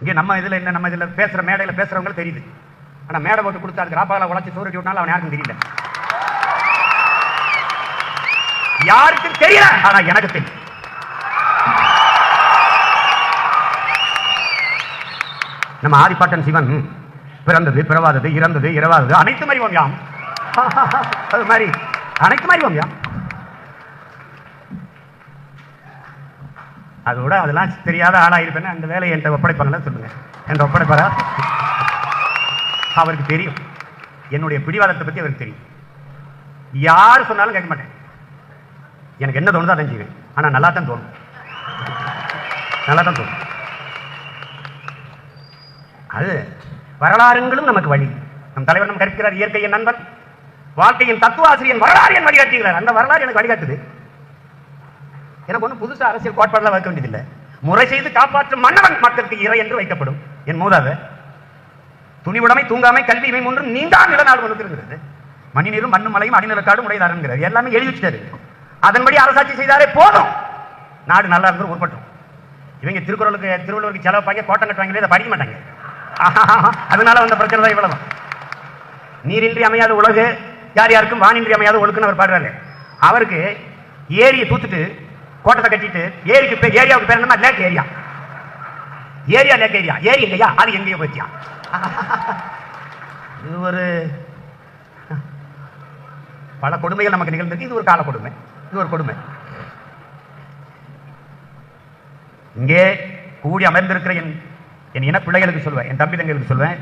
இங்கே நம்ம இதுல என்ன நம்ம இதுல பேசுற மேடையில பேசுறவங்க தெரியுது. ஆனா மேடை போட்டு கொடுத்து அதுக்கு ராப்பால உழைச்சி சோறு விட்டாலும் அவன் யாருக்கும் தெரியல. யாருக்கும் தெரியல ஆனா எனக்கு தெரியும். நம்ம ஆதிப்பாட்டன் சிவன் பிறந்தது பிறவாதது இறந்தது இரவாதது அனைத்து அறிவோம் யாம். அது மாதிரி அனைத்து அறிவோம் யாம். அதோட அதெல்லாம் தெரியாத ஆளாக இருப்பேன்னு அந்த வேலையை என்கிட்ட ஒப்படைப்பாங்களா சொல்லுங்க. என்கிட்ட ஒப்படைப்பாரா? அவருக்கு தெரியும். என்னுடைய பிடிவாதத்தை பற்றி அவருக்கு தெரியும். யார் சொன்னாலும் கேட்க மாட்டேன். எனக்கு என்ன தோணுதோ அதை செய்வேன். ஆனால் நல்லா தான் தோணும். நல்லா தான் தோணும். அது வரலாறுங்களும் நமக்கு வழி. நம் தலைவர் நம்ம கற்கிறார் இயற்கையின் நண்பன். வாழ்க்கையின் தத்துவ ஆசிரியன் வரலாறு என் வழிகாட்டுகிறார். அந்த வரலாறு எனக்கு வழிகாட்டுது. எனக்கு ஒன்றும் புதுசா அரசியல் கோட்பாடுலாம் வைக்க வேண்டியதில்லை. முறை செய்து காப்பாற்றும் மன்னவன் மக்களுக்கு இறை என்று வைக்கப்படும். என் மூதாத துணிவுடைமை தூங்காமை கல்வி இவை ஒன்றும் நீண்டா நிலநாடு வகுத்திருக்கிறது மணி நீரும் மண்ணும் மலையும் அடிநிலக்காடும் உடையதாருங்கிறார் எல்லாமே எழுதி வச்சுட்டாரு. அதன்படி அரசாட்சி செய்தாரே போதும். நாடு நல்லா இருந்தது உருப்பட்டும். இவங்க திருக்குறளுக்கு திருவள்ளுவருக்கு செலவு பாங்க கோட்டம் கட்டுவாங்களே இதை படிக்க மாட்டாங்க. அதனால வந்த பிரச்சனை தான் இவ்வளவு நீரின்றி அமையாத உலகு யார் யாருக்கும் வானின்றி அமையாத ஒழுக்குன்னு அவர் பாடுறாரு. அவருக்கு ஏரியை தூத்துட்டு கோட்டத்தை கட்டிட்டு ஏரிக்கு பேர் ஏரியாவுக்கு பேர் என்ன lake area area lake area ஏரி இல்லையா? அது எங்கேயோ போச்சியா இது ஒரு பல கொடுமைகள் நமக்கு நிகழ்ந்திருக்கு. இது ஒரு கால கொடுமை. இது ஒரு கொடுமை. இங்கே கூடி அமர்ந்திருக்கிற என் என் இன பிள்ளைகளுக்கு சொல்வேன் என் தம்பி தங்களுக்கு சொல்வேன்.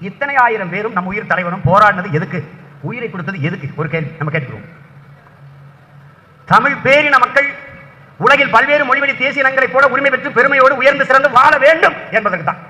இத்தனை ஆயிரம் பேரும் நம்ம உயிர் தலைவனும் போராடினது எதுக்கு? உயிரை கொடுத்தது எதுக்கு? ஒரு கேள்வி. நம்ம கேட்டுக்கிறோம் தமிழ் பேரின மக்கள் உலகில் பல்வேறு மொழிவழி தேசிய இனங்களைப் போல உரிமை பெற்று பெருமையோடு உயர்ந்து சிறந்து வாழ வேண்டும் என்பதற்கு தான்.